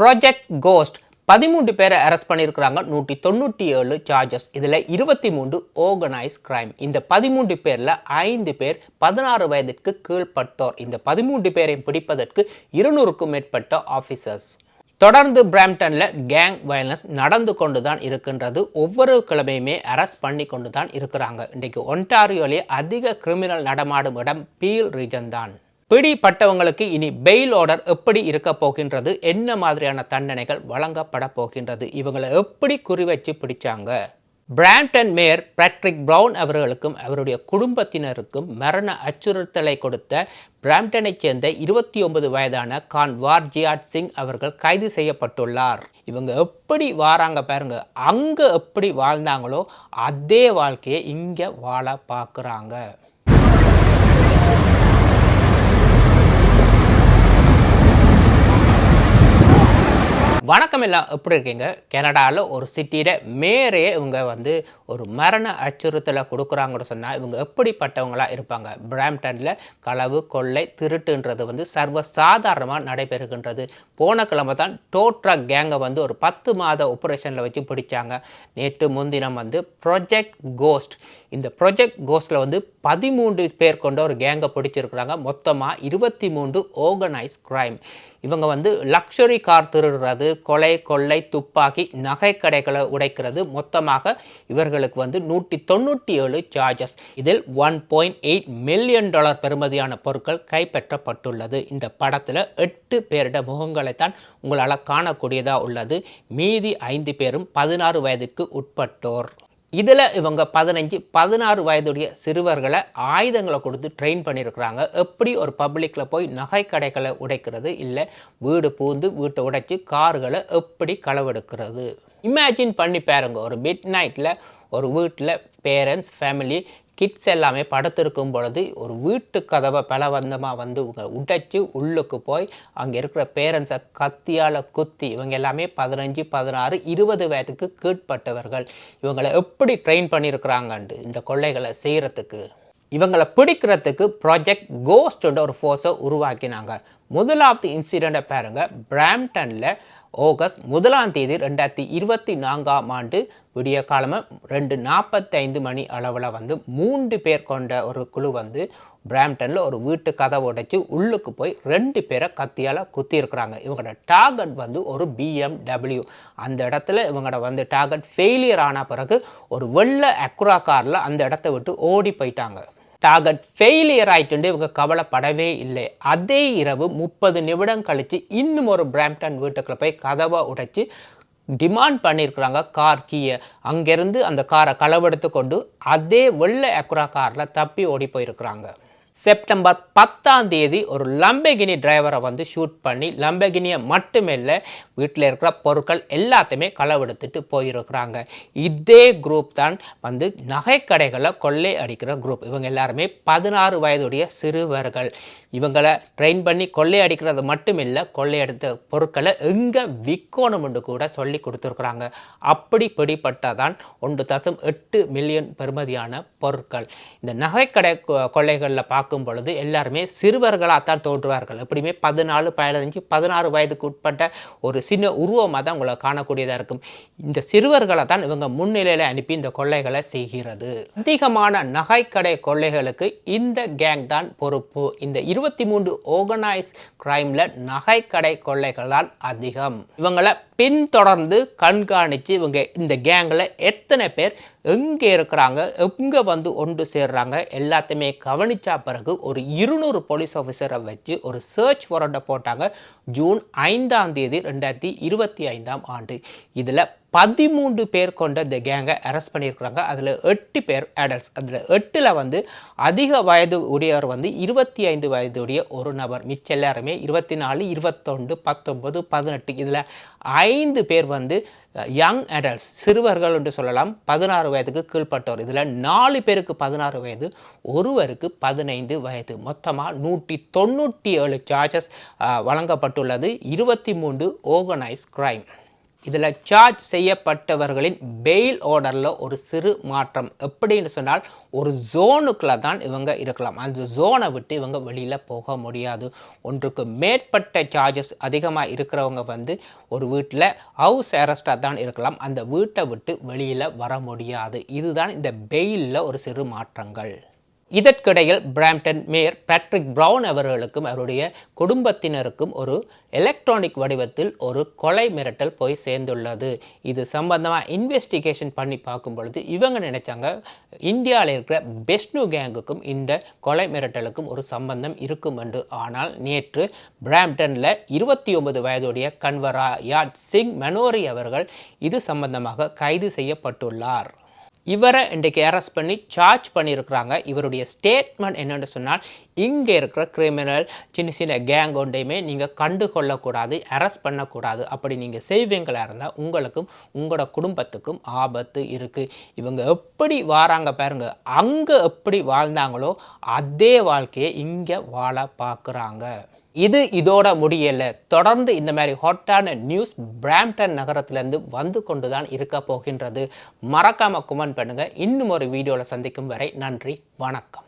Project cost பதிமூன்று பேரை arrest பண்ணியிருக்கிறாங்க. நூற்றி தொண்ணூற்றி ஏழு சார்ஜஸ் இதில் இருபத்தி மூன்று ஆர்கனைஸ் கிரைம் இந்த பதிமூன்று பேரில் ஐந்து பேர் பதினாறு வயதிற்கு கீழ்பட்டோர் இந்த பதிமூன்று பேரை பிடிப்பதற்கு இருநூறுக்கும் மேற்பட்ட ஆஃபீஸர்ஸ் தொடர்ந்து பிராம்டனில் கேங் வயலன்ஸ் நடந்து கொண்டு தான் இருக்கின்றது. ஒவ்வொரு கிழமையுமே அரெஸ்ட் பண்ணி கொண்டு தான் இருக்கிறாங்க. இன்றைக்கு ஒன்டாரியோலே அதிக கிரிமினல் நடமாடும் இடம் பீல் ரீஜன் தான். பிடிப்பட்டவங்களுக்கு இனி பெயில் ஆர்டர் எப்படி இருக்க போகின்றது? என்ன மாதிரியான தண்டனைகள் வழங்கப்பட போகின்றது? இவங்களை எப்படி குறிவச்சு பிடிச்சாங்க? பிராம்டன் மேயர் பேட்ரிக் ப்ரவுன் அவர்களுக்கும் அவருடைய குடும்பத்தினருக்கும் மரண அச்சுறுத்தலை கொடுத்த பிராம்டனைச் சேர்ந்த இருபத்தி ஒன்பது வயதான கான் வார்ஜியாட் சிங் அவர்கள் கைது செய்யப்பட்டுள்ளார். இவங்க எப்படி வாராங்க பாருங்க. அங்கே எப்படி வாழ்ந்தாங்களோ அதே வாழ்க்கையை இங்கே வாழ பார்க்குறாங்க. வணக்கம் எல்லாம் எப்படி இருக்கீங்க? கனடாவில் ஒரு சிட்டியில் மேரே இவங்க வந்து ஒரு மரண அச்சுறுத்தலை கொடுக்குறாங்கன்னு சொன்னால் இவங்க எப்படிப்பட்டவங்களாக இருப்பாங்க? பிராம்டனில் களவு கொள்ளை திருட்டுன்றது வந்து சர்வ சாதாரணமாக நடைபெறுகின்றது. போன கிழமை தான் டோட்ரா கேங்கை வந்து ஒரு பத்து மாத ஆப்ரேஷனில் வச்சு பிடிச்சாங்க. நேற்று முன்தினம் வந்து ப்ரொஜெக்ட் கோஸ்ட் இந்த ப்ரொஜெக்ட் கோஸ்ட்டில் வந்து பதிமூன்று பேர் கொண்ட ஒரு கேங்கை பிடிச்சிருக்கிறாங்க. மொத்தமாக இருபத்தி மூன்று ஆர்கனைஸ் கிரைம் இவங்க வந்து லக்ஸரி கார் திருடுறது கொலை கொள்ளை துப்பாக்கி நகை கடைகளை உடைக்கிறது மொத்தமாக இவர்களுக்கு வந்து நூற்றி தொண்ணூற்றி ஏழு சார்ஜஸ் இதில் one point eight million dollar பெறுமதியான பொருட்கள் கைப்பற்றப்பட்டுள்ளது. இந்த படத்தில் எட்டு பேரிட முகங்களைத்தான் உங்களால் காணக்கூடியதாக உள்ளது. மீதி ஐந்து பேரும் பதினாறு வயதுக்கு உட்பட்டோர். இதில் இவங்க பதினஞ்சு பதினாறு வயதுடைய சிறுவர்களை ஆயுதங்களை கொடுத்து ட்ரெயின் பண்ணியிருக்கிறாங்க. எப்படி ஒரு பப்ளிக்கில் போய் நகை கடைகளை உடைக்கிறது இல்லை வீடு பூந்து வீட்டை உடைச்சி கார்களை எப்படி களவெடுக்கிறது? இமேஜின் பண்ணி பாருங்க. ஒரு மிட் நைட்டில் ஒரு வீட்டில் பேரண்ட்ஸ் ஃபேமிலி கிட்ஸ் எல்லாமே படுத்திருக்கும் பொழுது ஒரு வீட்டு கதவை பலவந்தமாக வந்து உங்க உடைச்சி உள்ளுக்கு போய் அங்கே இருக்கிற பேரண்ட்ஸை கத்தியால் குத்தி இவங்க எல்லாமே பதினஞ்சு பதினாறு இருபது வயதுக்கு கீழ்பட்டவர்கள் இவங்களை எப்படி ட்ரெயின் பண்ணியிருக்கிறாங்கண்டு இந்த கொள்ளைகளை செய்கிறதுக்கு இவங்களை பிடிக்கிறதுக்கு ப்ராஜெக்ட் கோஸ்ட்டுன்ற ஒரு ஃபோர்ஸை உருவாக்கினாங்க. முதலாவது இன்சிடெண்ட்டை பாருங்கள் பிராம்டனில் ஆகஸ்ட் முதலாம் தேதி ரெண்டாயிரத்தி இருபத்தி நான்காம் ஆண்டு விடிய காலமாக ரெண்டு நாற்பத்தைந்து மணி அளவில் வந்து மூன்று பேர் கொண்ட ஒரு குழு வந்து பிராம்டனில் ஒரு வீட்டு கதவை உடைச்சி உள்ளுக்கு போய் ரெண்டு பேரை கத்தியால் குத்தியிருக்கிறாங்க. இவங்களோட டார்கெட் வந்து ஒரு பிஎம்டபிள்யூ அந்த இடத்துல இவங்களோட வந்து டார்கெட் ஃபெயிலியர் ஆன பிறகு ஒரு வெள்ளை அக்ரா காரில் அந்த இடத்த விட்டு ஓடி போயிட்டாங்க. டார்கெட் ஃபெயிலியர் ஆயிட்டு இவங்க கவலைப்படவே இல்லை. அதே இரவு முப்பது நிமிடம் கழித்து இன்னும் ஒரு பிராம்டன் வீட்டுக்குள்ள போய் கதவை உடைச்சி டிமாண்ட் பண்ணியிருக்கிறாங்க கார் கீயை. அங்கேருந்து அந்த காரை களவெடுத்து கொண்டு அதே வெள்ளை அக்குரா காரில் தப்பி ஓடி போயிருக்கிறாங்க. செப்டம்பர் பத்தாம் தேதி ஒரு லம்பகினி டிரைவரை வந்து ஷூட் பண்ணி லம்பகினியை மட்டுமில்லை வீட்டில் இருக்கிற பொருட்கள் எல்லாத்தையுமே களவெடுத்துட்டு போயிருக்கிறாங்க. இதே குரூப் தான் வந்து நகைக்கடைகளை கொள்ளை அடிக்கிற குரூப் இவங்க எல்லாருமே பதினாறு வயதுடைய சிறுவர்கள். இவங்களை ட்ரெயின் பண்ணி கொள்ளை அடிக்கிறது மட்டும் இல்லை கொள்ளையடித்த பொருட்களை எங்கே விற்கணும்னு கூட சொல்லி கொடுத்துருக்குறாங்க. அப்படி பிடிப்பட்டதான் ஒன்று தசம் எட்டு மில்லியன் பெறுமதியான பொருட்கள். இந்த நகைக்கடை கொ- பார்க்க பார்க்கும் பொழுது எல்லாருமே சிறுவர்களாக தான் தோற்றுவார்கள் எப்படியுமே பதினாலு பதினஞ்சு பதினாறு வயதுக்கு உட்பட்ட ஒரு சின்ன உருவமாக தான் உங்களை காணக்கூடியதாக இருக்கும். இந்த சிறுவர்களை தான் இவங்க முன்னிலையில் அனுப்பி இந்த கொள்ளைகளை செய்கிறது. அதிகமான நகைக்கடை கொள்ளைகளுக்கு இந்த கேங் தான் பொறுப்பு. இந்த இருபத்தி மூன்று ஆர்கனைஸ் கிரைமில் நகைக்கடை கொள்ளைகள் தான் அதிகம். இவங்களை பின்தொடர்ந்து கண்காணித்து இவங்க இந்த கேங்கில் எத்தனை பேர் எங்கே இருக்கிறாங்க எங்கே வந்து ஒன்று சேர்றாங்க எல்லாத்தையுமே கவனிச்சா பிறகு ஒரு இருநூறு போலீஸ் ஆஃபீஸரை வச்சு ஒரு சர்ச் வாரண்ட்டை போட்டாங்க ஜூன் ஐந்தாம் தேதி ரெண்டாயிரத்தி இருபத்தி ஐந்தாம் ஆண்டு. இதில் பதிமூன்று பேர் கொண்ட இந்த கேங்கை அரெஸ்ட் பண்ணியிருக்கிறாங்க. அதில் எட்டு பேர் அடல்ட்ஸ் அதில் எட்டில் வந்து அதிக வயது உடையவர் வந்து இருபத்தி ஐந்து வயதுடைய ஒரு நபர். மிச்ச எல்லாருமே இருபத்தி நாலு இருபத்தொன்று பத்தொன்பது பதினெட்டு இதில் ஐந்து பேர் வந்து யங் அடல்ட்ஸ் சிறுவர்கள் என்று சொல்லலாம். பதினாறு வயதுக்கு கீழ்பட்டவர் இதில் நாலு பேருக்கு பதினாறு வயது ஒருவருக்கு பதினைந்து வயது. மொத்தமாக நூற்றி தொண்ணூற்றி ஏழு சார்ஜஸ் வழங்கப்பட்டுள்ளது. இருபத்தி மூன்று ஓர்கனைஸ் கிரைம் இதில் சார்ஜ் செய்யப்பட்டவர்களின் பெயில் ஆர்டரில் ஒரு சிறு மாற்றம். எப்படின்னு சொன்னால் ஒரு ஜோனுக்குள்ளே தான் இவங்க இருக்கலாம். அந்த ஜோனை விட்டு இவங்க வெளியில் போக முடியாது. ஒன்றுக்கு மேற்பட்ட சார்ஜஸ் அதிகமாக இருக்கிறவங்க வந்து ஒரு வீட்டில் ஹவுஸ் அரெஸ்டாக தான் இருக்கலாம். அந்த வீட்டை விட்டு வெளியில் வர முடியாது. இதுதான் இந்த பெயிலில் ஒரு சிறு மாற்றங்கள். இதற்கிடையில் பிராம்டன் மேயர் பேட்ரிக் பிரவுன் அவர்களுக்கும் அவருடைய குடும்பத்தினருக்கும் ஒரு எலக்ட்ரானிக் வடிவத்தில் ஒரு கொலை மிரட்டல் போய் சேர்ந்துள்ளது. இது சம்பந்தமாக இன்வெஸ்டிகேஷன் பண்ணி பார்க்கும் பொழுது இவங்க நினைச்சாங்க இந்தியாவில் இருக்கிற பெஸ்னு கேங்குக்கும் இந்த கொலை மிரட்டலுக்கும் ஒரு சம்பந்தம் இருக்கும் என்று. ஆனால் நேற்று பிராம்டனில் இருபத்தி ஒன்பது வயதுடைய கன்வரா யாட் சிங் மனோரி அவர்கள் இது சம்பந்தமாக கைது செய்யப்பட்டுள்ளார். இவரை இன்றைக்கு அரெஸ்ட் பண்ணி சார்ஜ் பண்ணியிருக்கிறாங்க. இவருடைய ஸ்டேட்மெண்ட் என்னென்னு சொன்னால் இங்கே இருக்கிற கிரிமினல் சின்ன சின்ன கேங் ஒன்றையுமே நீங்கள் கண்டு கொள்ளக்கூடாது அரெஸ்ட் பண்ணக்கூடாது. அப்படி நீங்கள் செய்வீங்களா இருந்தால் உங்களுக்கும் உங்களோட குடும்பத்துக்கும் ஆபத்து இருக்குது இவங்க எப்படி வாராங்க பாருங்கள் அங்கே எப்படி வாழ்ந்தாங்களோ அதே வாழ்க்கையை இங்கே வாழ பார்க்குறாங்க. இது இதோட முடியலை. தொடர்ந்து இந்த மாதிரி ஹாட்டான நியூஸ் பிராம்டன் நகரத்திலேருந்து வந்து கொண்டு தான் இருக்க போகின்றது. மறக்காமல் கமெண்ட் பண்ணுங்கள் இன்னும் ஒரு வீடியோவில் சந்திக்கும் வரை நன்றி வணக்கம்.